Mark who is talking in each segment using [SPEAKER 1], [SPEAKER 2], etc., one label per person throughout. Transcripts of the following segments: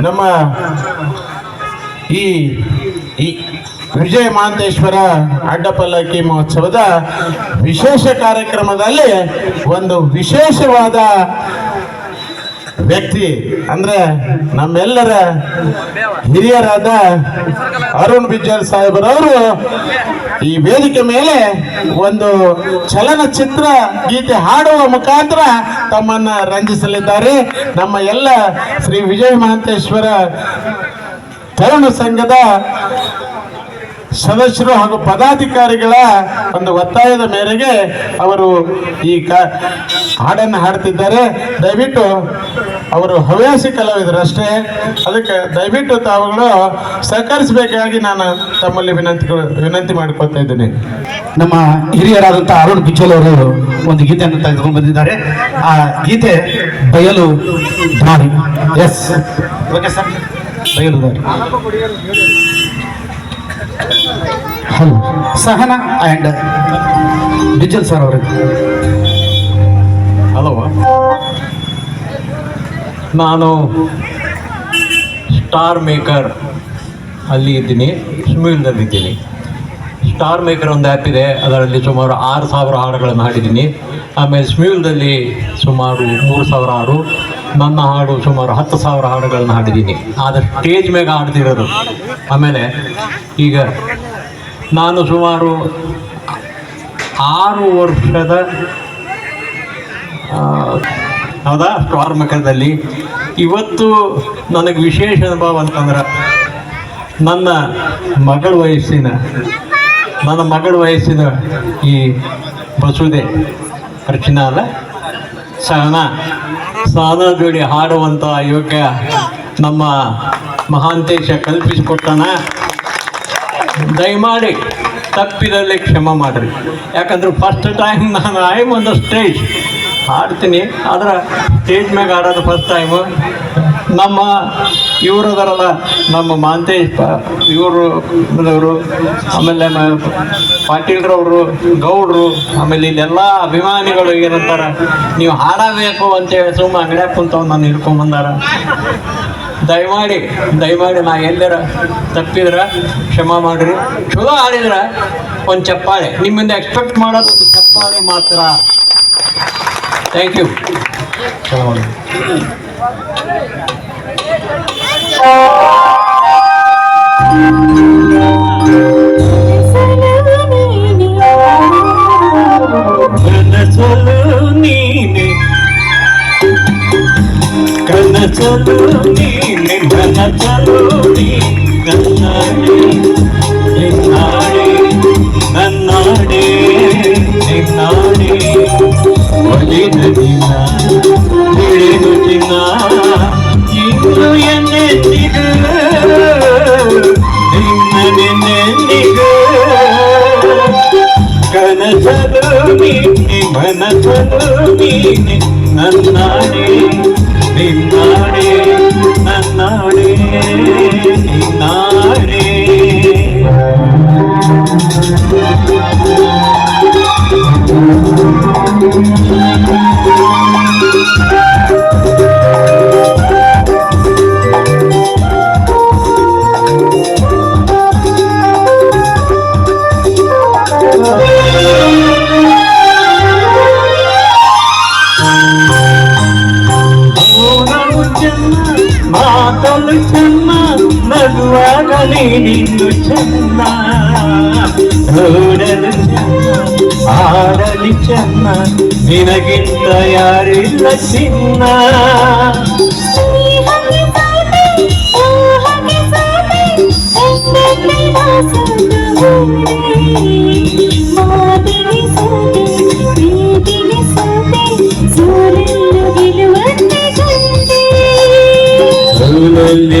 [SPEAKER 1] ನಮ್ಮ ಈ ವಿಜಯ ಮಹಾಂತೇಶ್ವರ ಅಡ್ಡಪಲ್ಲಕ್ಕಿ ಮಹೋತ್ಸವದ ವಿಶೇಷ ಕಾರ್ಯಕ್ರಮದಲ್ಲಿ ಒಂದು ವಿಶೇಷವಾದ ವ್ಯಕ್ತಿ ಅಂದ್ರೆ ನಮ್ಮೆಲ್ಲರ ಹಿರಿಯರಾದ ಅರುಣ್ ಬಿಜ್ಜಲ್ ಸಾಹೇಬರವರು ಈ ವೇದಿಕೆ ಮೇಲೆ ಒಂದು ಚಲನಚಿತ್ರ ಗೀತೆ ಹಾಡುವ ಮುಖಾಂತರ ತಮ್ಮನ್ನ ರಂಜಿಸಲಿದ್ದಾರೆ. ನಮ್ಮ ಎಲ್ಲ ಶ್ರೀ ವಿಜಯ ಮಹಂತೇಶ್ವರ ತರುಣ ಸಂಘದ ಸದಸ್ಯರು ಹಾಗೂ ಪದಾಧಿಕಾರಿಗಳ ಒಂದು ಒತ್ತಾಯದ ಮೇರೆಗೆ ಅವರು ಈ ಕ ಹಾಡನ್ನು ಹಾಡ್ತಿದ್ದಾರೆ. ದಯವಿಟ್ಟು ಅವರು ಹವ್ಯಾಸಿ ಕಲಾವಿದರು ಅಷ್ಟೇ. ಅದಕ್ಕೆ ದಯವಿಟ್ಟು ತಾವುಗಳು ಸಹಕರಿಸಬೇಕಾಗಿ ನಾನು ತಮ್ಮಲ್ಲಿ ವಿನಂತಿ ವಿನಂತಿ ಮಾಡ್ಕೊತಾ ಇದ್ದೀನಿ.
[SPEAKER 2] ನಮ್ಮ ಹಿರಿಯರಾದಂಥ ಅರುಣ್ ಬಿಚ್ಚಲ್ ಅವರು ಒಂದು ಗೀತೆಯನ್ನು ತೆಗೆದುಕೊಂಡು ಬಂದಿದ್ದಾರೆ. ಆ ಗೀತೆ Bayalu Daari. Yes. Okay sir. Bayalu Daari. Hello Sahana and Bijjal sir ಅವರು.
[SPEAKER 3] ಹಲೋ ನಾನು ಸ್ಟಾರ್ ಮೇಕರ್ ಅಲ್ಲಿ ಇದ್ದೀನಿ ಸ್ಮಿಲ್ದಲ್ಲಿದ್ದೀನಿ ಸ್ಟಾರ್ ಮೇಕರ್ ಒಂದು ಆ್ಯಪ್ ಇದೆ, ಅದರಲ್ಲಿ ಸುಮಾರು ಆರು ಸಾವಿರ ಹಾಡುಗಳನ್ನು ಹಾಡಿದ್ದೀನಿ. ಆಮೇಲೆ ಸ್ಮ್ಯೂಲ್ದಲ್ಲಿ ಸುಮಾರು ಮೂರು ಸಾವಿರ ಹಾಡು, ನನ್ನ ಹಾಡು ಸುಮಾರು ಹತ್ತು ಸಾವಿರ ಹಾಡುಗಳನ್ನು ಹಾಡಿದ್ದೀನಿ. ಆದರೆ ಸ್ಟೇಜ್ ಮೇಲೆ ಹಾಡ್ತಿರೋದು. ಆಮೇಲೆ ಈಗ ನಾನು ಸುಮಾರು ಆರು ವರ್ಷದ ಹೌದಾ? ಸ್ಟಾರ್ ಮಕರದಲ್ಲಿ ಇವತ್ತು ನನಗೆ ವಿಶೇಷ ಅನುಭವ ಅಂತಂದ್ರೆ, ನನ್ನ ಮಗಳ ವಯಸ್ಸಿನ, ನನ್ನ ಮಗಳ ವಯಸ್ಸಿನ ಈ ಬಸುದೆ, ಅರ್ಚನಾ ಅಲ್ಲ? ಸಹನ ಸಹನ ಜೋಡಿ ಹಾಡುವಂಥ ಯೋಗ್ಯ ನಮ್ಮ ಮಹಾಂತೇಶ ಕಲ್ಪಿಸಿಕೊಟ್ಟನ. ದಯಮಾಡಿ ತಪ್ಪಿದಲ್ಲಿ ಕ್ಷಮ ಮಾಡಿರಿ. ಯಾಕಂದ್ರೆ ಫಸ್ಟ್ ಟೈಮ್ ನಾನು ಐ ಆನ್ ಸ್ಟೇಜ್ ಹಾಡ್ತೀನಿ. ಆದ್ರೆ ಸ್ಟೇಜ್ ಮ್ಯಾಗ ಆಡೋದು ಫಸ್ಟ್ ಟೈಮು ನಮ್ಮ ಇವರು ಅದರಲ್ಲ ನಮ್ಮ ಮಾಂತೇಶ್ ಇವರು ಅವರು ಆಮೇಲೆ ಪಾಟೀಲ್ರವರು, ಗೌಡ್ರು, ಆಮೇಲೆ ಇಲ್ಲೆಲ್ಲ ಅಭಿಮಾನಿಗಳು ಏನಂತಾರ ನೀವು ಹಾಡಬೇಕು ಅಂತೇಳಿ ಸುಮ್ಮ ಅಂಗಡಿಯಾಗ ಕುಂತವ್ ನಾನು ಹಿಡ್ಕೊಂಬಂದಾರ ದಯಮಾಡಿ ದಯಮಾಡಿ ನಾ ಎಲ್ಲರ ತಪ್ಪಿದ್ರ, ಕ್ಷಮ ಮಾಡ್ರಿ. ಚಲೋ ಆಡಿದ್ರ ಒಂದು ಚಪ್ಪಾಳೆ. ನಿಮ್ಮಿಂದ ಎಕ್ಸ್ಪೆಕ್ಟ್ ಮಾಡೋದು ಚಪ್ಪಾಳೆ ಮಾತ್ರ. థ్యాంక్ యూ కనచలు నీ నిన్న చలు నీ కన్నా ನೀನೆ ನನ್ನಾಡೆ ನಿನ್ನಾಡೆ ಮೌನವು ಚೆನ್ನ ಮಾತಲು ಚೆನ್ನ ನಗುವಾಗ ನೀನಿಂದು ಚೆನ್ನ ನೋಡಲು ಚೆನ್ನ ಆಡಲಿ ಚೆನ್ನ ನಿನಗಿಂತ ಯಾರಿಲ್ಲ ಚಿನ್ನ ಸೂಲಲ್ಲಿ ಗೆಲುವನ್ನ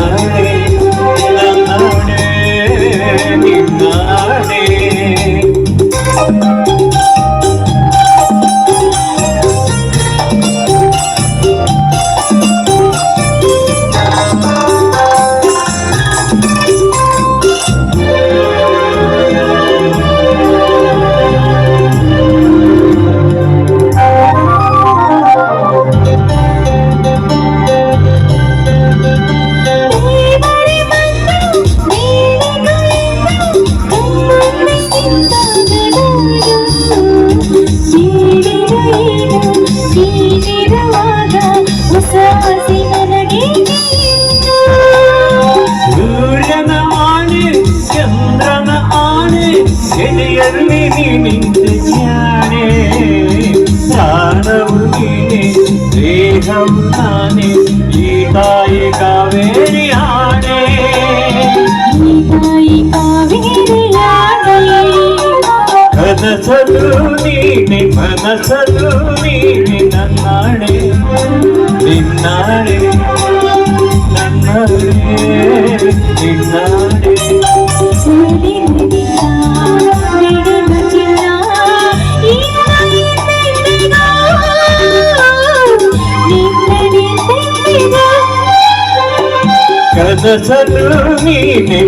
[SPEAKER 3] Bye. നിന്റെ ഞാനേ പ്രാണവുകിനെ ദേഹം താനെ ഗീതായി കാവേരിയാണേ ഗീതായി കാവേരിയാണേ മനസലു നീണി മനസലു
[SPEAKER 4] നീണി നന്നാണേ നിന്നാണേ.
[SPEAKER 3] ಕನಸಲು ನೀನೆ